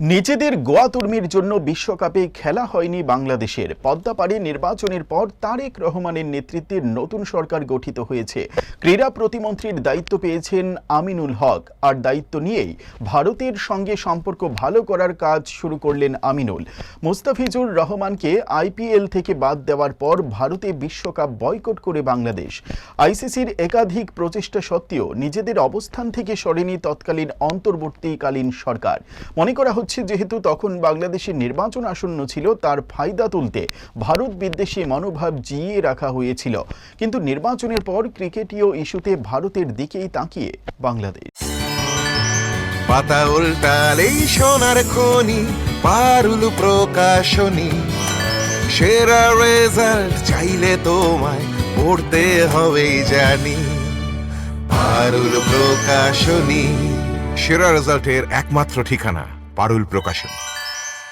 নিজেদের গোয়াতুর্মির জন্য বিশ্বকাপে খেলা হয়নি বাংলাদেশের। পদ্মাপাড়ে নির্বাচনের পর তারেক রহমানের নেতৃত্বে নতুন সরকার গঠিত হয়েছে। ক্রীড়া প্রতিমন্ত্রীর দায়িত্ব পেয়েছেন আমিনুল হক। আর দায়িত্ব নিয়েই ভারতের সঙ্গে সম্পর্ক ভালো করার কাজ শুরু করলেন আমিনুল। মুস্তাফিজুর রহমানকে আইপিএল থেকে বাদ দেওয়ার পর ভারতে বিশ্বকাপ বয়কট করে বাংলাদেশ। আইসিসির একাধিক প্রচেষ্টা সত্ত্বেও নিজেদের অবস্থান থেকে সরেনি তৎকালীন অন্তর্বর্তীকালীন সরকার। মনে করা হচ্ছে যেহেতু তখন বাংলাদেশের নির্বাচন আসন্ন ছিল, তার ফায়দা তুলতে ভারত বিদ্বেষী মনোভাব জিইয়ে রাখা হয়েছিল। কিন্তু নির্বাচনের পর ক্রিকেটীয় ইস্যুতে ভারতের দিকেই তাকিয়ে বাংলাদেশ। পাতা উল্টালেই সোনার খনি, পারুল প্রকাশনী। সেরা রেজাল্ট চাইলে তোমায় পড়তে হবেই জানি। পারুল প্রকাশনী, সেরা রেজাল্টের একমাত্র ঠিকানা। পারুল প্রকাশনী।